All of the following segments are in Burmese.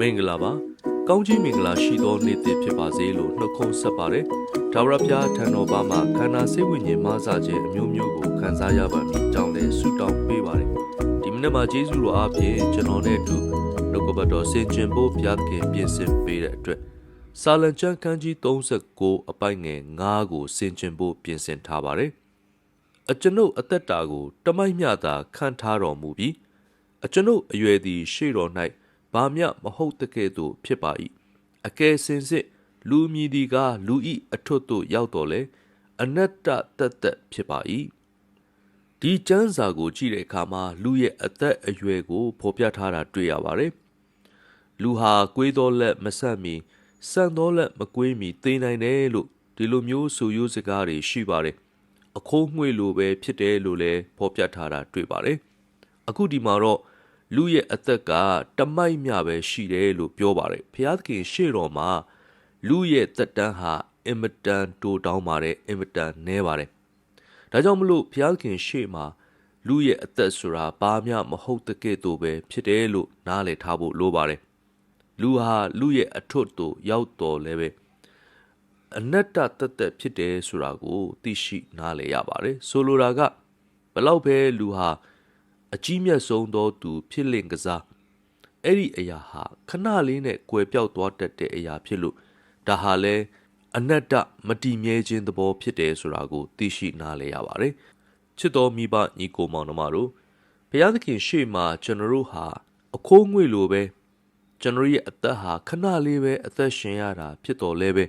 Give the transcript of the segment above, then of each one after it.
မင်္ဂလာပါကောင်းကြီးမင်္ဂလာရှိသောနေ့တစ်ဖြစ်ပါစေလို့နှုတ်ခွန်းဆက်ပါတယ်ဒါဝရပြားထံတော်ပါမှာခန္ဓာစိတ်ဝိညာဉ်မဆခြင်းအမျိုးမျိုးကိုခံစားရပါမည်အကြောင်းလည်းဆုတောင်းပေးပါတယ်ဒီမနေ့မှာယေရှုတော်အားဖြင့်ကျွန်တော်နဲ့အတူနှုတ်ကပတ်တော်ဆင်ခြင်ဖို့ဘုရားသခင်ပြင်ဆင်ပေးတဲ့အတွက်စာလံကျမ်းခန်းကြီး39အပိုင်ငယ်9ကိုဆင်ခြင်ဖို့ပြင်ဆင်ထားပါတယ်အကျွန်ုပ်အသက်တာကို တမိုက်မျှသာခံထားတော်မူပြီးအကျွန်ုပ်အရွယ်သည်ရှေ့တော်၌ ဘာမျှမဟုတ်တကဲ့သို့ဖြစ်ပါ၏အကယ်စင်စစ်လူမြည်ဒီကလူဤအထွတ်သို့ရောက်တော်လဲအနတ္တတတ်တတ်ဖြစ်ပါ၏ဒီကျမ်းစာကိုကြည့်တဲ့အခါမှာလူရဲ့အသက်အရွယ်ကိုဖော်ပြထားတာတွေ့ရပါတယ်လူဟာကွေးတော်လက်မဆက်မီစံတော်လက်မကွေးမီသိနိုင်တယ်လို့ဒီလိုမျိုးဆိုရိုးစကားတွေရှိပါတယ်အခိုးငွေလိုပဲဖြစ်တယ်လို့လည်းဖော်ပြထားတာတွေ့ပါတယ်အခုဒီမှာတော့ လူရဲ့အသက်ကတမိုက်မြပဲရှိတယ်လို့ပြောပါတယ်ဘုရားသခင်ရှေ့တော်မှာလူရဲ့သက်တမ်းဟာအင်မတန်တိုတောင်းပါတယ်အင်မတန်နည်းပါတယ်ဒါကြောင့်မလို့ဘုရားသခင်ရှေ့မှာလူရဲ့အသက်ဆိုတာဘာမှမဟုတ်တဲ့ကဲ့သို့ပဲဖြစ်တယ်လို့နားလည်ထားဖို့လိုပါတယ်လူဟာလူရဲ့အထွတ်သို့ရောက်တော်လဲပဲအနတ္တတသက်ဖြစ်တယ်ဆိုတာကိုသိရှိနားလည်ရပါတယ်ဆိုလိုတာကဘလောက်ပဲလူဟာ အကြီးမြတ်ဆုံးသောသူ ဖြစ်လင့်ကစားအဲ့ဒီအရာဟာခဏလေးနဲ့ကွယ်ပြောက်သွားတတ်တဲ့အရာဖြစ်လို့ဒါဟာလဲအနတ္တမတည်မြဲခြင်းသဘောဖြစ်တယ်ဆိုတာကို သိရှိနားလည်ရပါတယ်ချစ်တော်မိဘညီကိုမောင်နှမတို့ဘုရားသခင်ရှေ့မှာကျွန်တော်တို့ဟာအခိုးငွေလိုပဲကျွန်တော်ရဲ့အသက်ဟာခဏလေးပဲအသက်ရှင်ရတာဖြစ်တော်လဲပဲ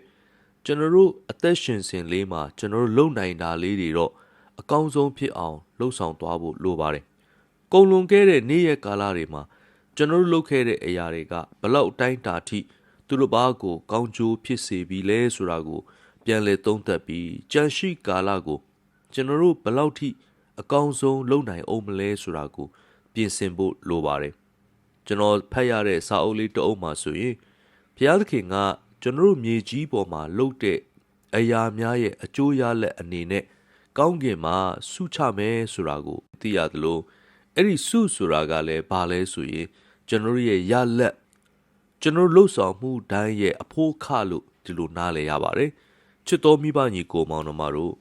ကျွန်တော်တို့အသက်ရှင်စဉ်လေးမှာကျွန်တော်တို့လုံနိုင်တာလေးတွေတော့အကောင်းဆုံးဖြစ်အောင်လှုပ်ဆောင်သွားဖို့လိုပါတယ် ကုံလွန်ခဲ့တဲ့နေ့ရက်ကာလတွေမှာကျွန်တော်တို့လုပ်ခဲ့တဲ့အရာတွေကဘလောက်အတိုင်းတာထိသူတို့ဘာကိုကောင်းကျိုးဖြစ်စေပြီလဲဆိုတာကို ပြန်လည်သုံးသပ်ပြီးကြံရှိကာလကို ကျွန်တော်တို့ဘလောက်ထိအကောင်းဆုံးလုပ်နိုင်အောင်မလဲဆိုတာကိုပြင်ဆင်ဖို့လိုပါတယ်ကျွန်တော်ဖတ်ရတဲ့စာအုပ်လေးတစ်အုပ်မှာဆိုရင်ဘုရားသခင်ကကျွန်တော်တို့မြေကြီးပေါ်မှာလှုပ်တဲ့အရာများရဲ့အကျိုးရလက်အနေနဲ့ကောင်းကင်မှာဆုချမယ်ဆိုတာကိုသိရသလို အဲ့ဒီစုဆိုတာကလည်းဘာလဲဆိုရင်ကျွန်တော်ရဲ့ရလက်ကျွန်တော်လှုပ်ဆောင်မှုတိုင်းရဲ့အဖို့ခလို့ဒီလိုနားလည်ရပါတယ်ချစ်တော်မိဘညီကိုမောင်နှမတို့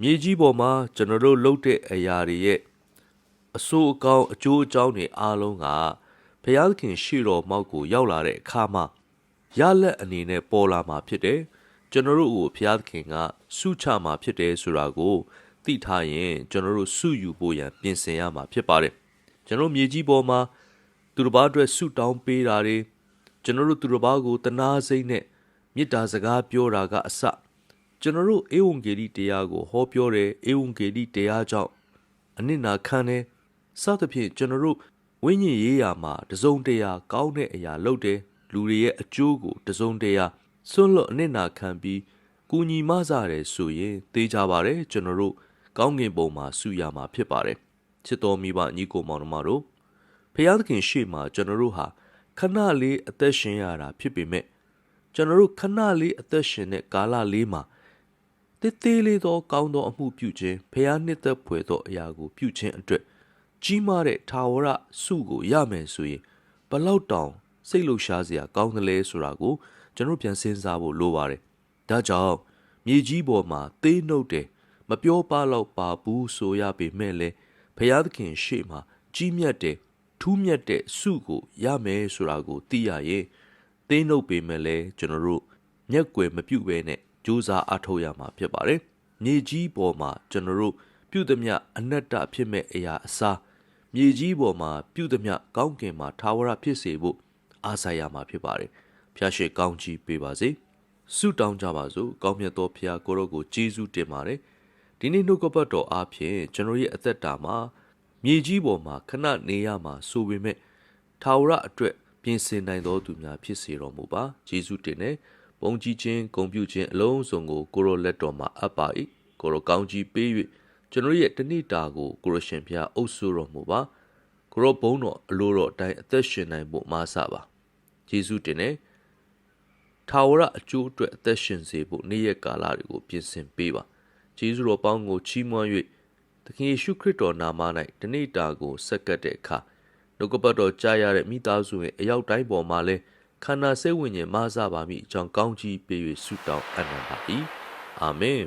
မြေကြီးပေါ်မှာကျွန်တော်တို့လှုပ်တဲ့အရာတွေရဲ့အဆိုးအကောင်းအကျိုးအကြောင်းတွေအားလုံးကဘုရားသခင်ရှေ့တော်မောက်ကိုရောက်လာတဲ့အခါမှာရလက်အနေနဲ့ပေါ်လာမှာဖြစ်တယ်ကျွန်တော်တို့ကိုဘုရားသခင်ကဆုချမှာဖြစ်တယ်ဆိုတာကို သိထားရင်ကျွန်တော်တို့စုယူဖို့ရန်ပြင်ဆင်ရမှာဖြစ်ပါတယ်ကျွန်တော်မြေကြီးပေါ်မှာသူတစ်ပါးအတွက်ဆုတောင်းပေးတာတွေကျွန်တော်တို့သူတစ်ပါးကိုတနာစိတ်နဲ့မေတ္တာစကားပြောတာကအစကျွန်တော်တို့ဧဝံဂေလိတရားကိုဟောပြောတယ်ဧဝံဂေလိတရားကြောင့်အနစ်နာခံတယ်စသဖြင့်ကျွန်တော်တို့ဝိညာဉ်ရေးရာမှာတစုံတရာကောင်းတဲ့အရာလုပ်တယ်လူတွေရဲ့အကျိုးကိုတစုံတရာဆွန့်လွတ်အနစ်နာခံပြီးကူညီမဆတယ်ဆိုရင်သိကြပါတယ်ကျွန်တော်တို့ ကောင်းကင်ဘုံမှာဆုရမှာဖြစ်ပါတယ်ချစ်တော်မိဘညီကိုမောင်နှမတို့ဖျားသခင်ရှေ့မှာကျွန်တော်တို့ဟာခဏလေးအသက်ရှင်ရတာဖြစ်ပေမဲ့ကျွန်တော်တို့ခဏလေးအသက်ရှင်တဲ့ကာလလေးမှာတေးသေးလေးသောကောင်းသောအမှုပြုခြင်းဖျားနှစ်သက်ဖွယ်သောအရာကိုပြုခြင်းအတွက်ကြီးမားတဲ့ထာဝရဆုကိုရမယ်ဆိုရင်ဘလောက်တောင်စိတ်လှုပ်ရှားစရာကောင်းတယ်လဲဆိုတာကိုကျွန်တော်ပြန်စဉ်းစားဖို့လိုပါတယ်။ဒါကြောင့်မြေကြီးပေါ်မှာသေးနှုတ်တယ် မပြောပါတော့ပါဘူးဆိုရပေမဲ့လည်းဘုရားသခင်ရှေ့မှာကြီးမြတ်တဲ့ထူးမြတ်တဲ့ဆုကိုရမယ်ဆိုတာကိုသိရရင်သေးနှုတ်ပေမဲ့လည်းကျွန်တော်တို့မျက်ကွယ်မပြုတ်ဘဲနဲ့ကြိုးစားအားထုတ်ရမှာဖြစ်ပါတယ်။မြေကြီးပေါ်မှာကျွန်တော်တို့ပြုသမျှအနတ္တဖြစ်မဲ့အရာအစားမြေကြီးပေါ်မှာပြုသမျှကောင်းကင်မှာထာဝရဖြစ်စေဖို့အားဆိုင်ရမှာဖြစ်ပါတယ်။ဖျားရှိကောင်းချီးပေးပါစေ။ဆုတောင်းကြပါစို့။ကောင်းမြတ်သောဖျားကိုရောကိုကျေးဇူးတင်ပါတယ်။ ဒီနေ့နှုတ်ကပတ်တော်အားဖြင့်ကျွန်တော်ရဲ့အသက်တာမှာမြေကြီးပေါ်မှာခဏနေရမှာဆိုပေမဲ့ထာဝရအတွက်ပြင်ဆင်နိုင်သောသူများဖြစ်စေတော်မူပါ။ကျေးဇူးတင်တယ်။ပုံကြီးခြင်းဂုံပြုခြင်းအလုံးစုံကိုကိုရောလက်တော်မှာအပ်ပါ၏။ကိုရောကောင်းကြီးပေး၍ကျွန်တော်ရဲ့တဏိတာကိုကိုရရှင်ဖျားအုပ်ဆိုးတော်မူပါ။ကိုရောဘုံတော်အလိုတော်အတိုင်းအသက်ရှင်နိုင်ဖို့မဆပါ။ယေရှုတင်တဲ့ထာဝရအကျိုးအတွက်အသက်ရှင်စေဖို့နေ့ရက်ကာလတွေကိုပြင်ဆင်ပေးပါ ယေရှုတော်ပေါင်းကိုချီးမွမ်း၍သခင်ယေရှုခရစ်တော်နာမ၌တနေ့တာကိုဆက်ကပ်တဲ့အခါနှုတ်ကပတ်တော်ကြားရတဲ့မိသားစုရဲ့အရောက်တိုင်းပေါ်မှာလဲခန္ဓာစိတ်ဝိညာဉ်မဆပါမိအကြောင်းကောင်းကြီးပေး၍ဆုတောင်းအပ်နှံပါ၏အာမင်